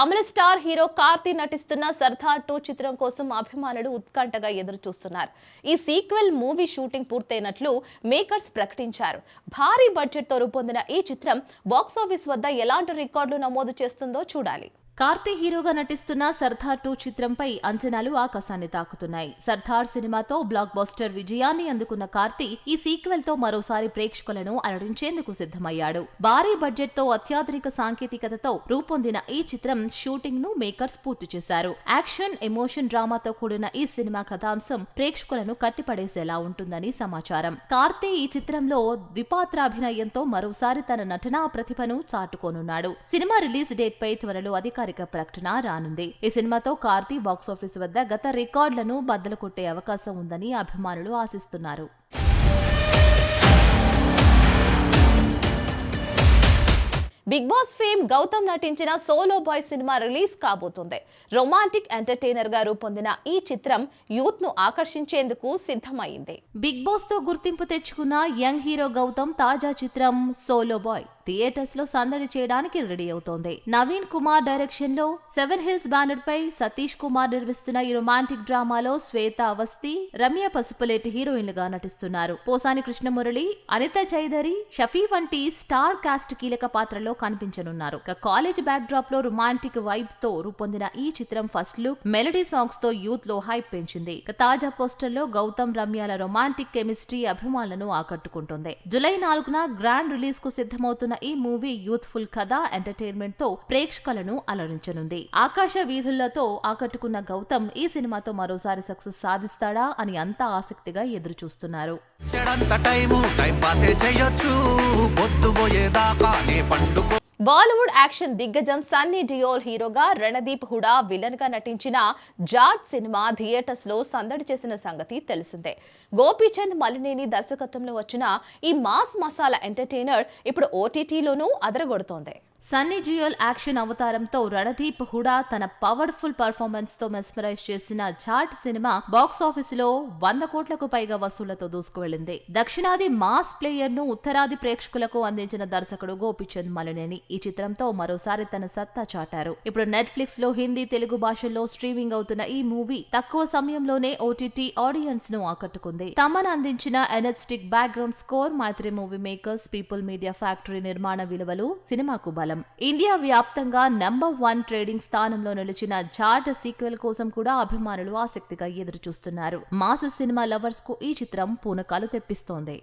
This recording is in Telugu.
తమిళ స్టార్ హీరో కార్తీ నటిస్తున్న సర్దార్ టూ చిత్రం కోసం అభిమానులు ఉత్కంఠగా ఎదురు చూస్తున్నారు ఈ సీక్వెల్ మూవీ షూటింగ్ పూర్తయినట్లు మేకర్స్ ప్రకటించారు. భారీ బడ్జెట్తో రూపొందిన ఈ చిత్రం బాక్సాఫీస్ వద్ద ఎలాంటి రికార్డులు నమోదు చేస్తుందో చూడాలి. కార్తీ హీరోగా నటిస్తున్న సర్దార్ టూ చిత్రంపై అంచనాలు ఆకాశాన్ని తాకుతున్నాయి. సర్దార్ సినిమాతో బ్లాక్ బస్టర్ విజయాన్ని అందుకున్న కార్తీ ఈ సీక్వెల్తో మరోసారి ప్రేక్షకులను అలరించేందుకు సిద్ధమయ్యాడు. భారీ బడ్జెట్తో అత్యాధునిక సాంకేతికతతో రూపొందిన ఈ చిత్రం షూటింగ్ను మేకర్స్ పూర్తి చేశారు. యాక్షన్ ఎమోషన్ డ్రామాతో కూడిన ఈ సినిమా కథాంశం ప్రేక్షకులను కట్టిపడేసేలా ఉంటుందని సమాచారం. కార్తీ ఈ చిత్రంలో ద్విపాత్రాభినయంతో మరోసారి తన నటనా ప్రతిభను చాటుకోనున్నాడు. సినిమా రిలీజ్ డేట్ పై త్వరలో అధికారిక ప్రకటన రానుంది. ఈ సినిమాతో కార్తీ బాక్సాఫీస్ వద్ద గత రికార్డులను బద్దలు కొట్టే అవకాశం ఉందని అభిమానులు ఆశిస్తున్నారు. బిగ్ బాస్ ఫేమ్ గౌతమ్ నటించిన సోలో బాయ్ సినిమా రిలీజ్ కాబోతుంది. రొమాంటిక్ ఎంటర్టైనర్గా రూపొందిన ఈ చిత్రం యూత్ను ఆకర్షించేందుకు సిద్ధమైంది. బిగ్ బాస్తో గుర్తింపు తెచ్చుకున్న యంగ్ హీరో గౌతమ్ తాజా చిత్రం సోలో బాయ్. థియేటర్స్లో సందడి చేయడానికి రెడీ అవుతోంది. నవీన్ కుమార్ డైరెక్షన్లో సెవెన్ హిల్స్ బ్యానర్ పై సతీష్ కుమార్ నిర్మిస్తున్న ఈ రొమాంటిక్ డ్రామాలో శ్వేత అవస్థి రమ్య పసుపులేటి హీరోయిన్లుగా నటిస్తున్నారు. పోసాని కృష్ణమురళి అనిత చైదరి షఫీ వంటి స్టార్ కాస్ట్ కీలక పాత్రలో కనిపించనున్నారు. కాలేజ్ బ్యాక్ డ్రాప్లో రొమాంటిక్ వైబ్తో రూపొందిన ఈ చిత్రం ఫస్ట్ లుక్ మెలడీ సాంగ్స్తో యూత్లో హైప్ పెంచింది. తాజా పోస్టర్లో గౌతమ్ రమ్యాల రొమాంటిక్ కెమిస్ట్రీ అభిమానులను ఆకట్టుకుంటోంది. జులై నాలుగున గ్రాండ్ రిలీజ్కు సిద్ధమవుతున్న ఈ మూవీ యూత్ఫుల్ కథ ఎంటర్టైన్మెంట్తో ప్రేక్షకులను అలరించనుంది. ఆకాశ వీధులతో ఆకట్టుకున్న గౌతమ్ ఈ సినిమాతో మరోసారి సక్సెస్ సాధిస్తాడా అని అంతా ఆసక్తిగా ఎదురు చూస్తున్నారు చేయొచ్చు నే పండుకో బాలీవుడ్ యాక్షన్ దిగ్గజం సన్నీ డియోల్ హీరోగా రణదీప్ హుడా విలన్గా నటించిన జాట్ సినిమా థియేటర్స్లో సందడి చేసిన సంగతి తెలిసిందే. గోపీచంద్ మలినేని దర్శకత్వంలో వచ్చిన ఈ మాస్ మసాలా ఎంటర్టైనర్ ఇప్పుడు ఓటీటీలోనూ అదరగొడుతోంది. సన్నీ జియోల్ యాక్షన్ అవతారంతో రణదీప్ హుడా తన పవర్ఫుల్ పర్ఫార్మెన్స్తో మెస్మరైజ్ చేసిన జాట్ సినిమా బాక్స్ ఆఫీస్లో వంద కోట్లకు పైగా వసూళ్ళతో దూసుకువెళ్ళింది దక్షిణాది మాస్ ప్లేయర్ను ఉత్తరాది ప్రేక్షకులకు అందించిన దర్శకుడు గోపిచంద్ మలినేని ఈ చిత్రంతో మరోసారి తన సత్తా చాటారు. ఇప్పుడు నెట్ఫ్లిక్స్లో హిందీ తెలుగు భాషల్లో స్ట్రీమింగ్ అవుతున్న ఈ మూవీ తక్కువ సమయంలోనే ఓటీటీ ఆడియన్స్ను ఆకట్టుకుంది. తమన్ అందించిన energetic background score Mythri movie makers people media factory నిర్మాణ విలువలు సినిమాకు బలం. ఇండియా వ్యాప్తంగా నంబర్ వన్ ట్రేడింగ్ స్థానంలో నిలిచిన జాట్ సీక్వెల్ కోసం కూడా అభిమానులు ఆసక్తిగా ఎదురు చూస్తున్నారు మాస సినిమా లవర్స్కు ఈ చిత్రం పూనకాలు తెప్పిస్తోంది.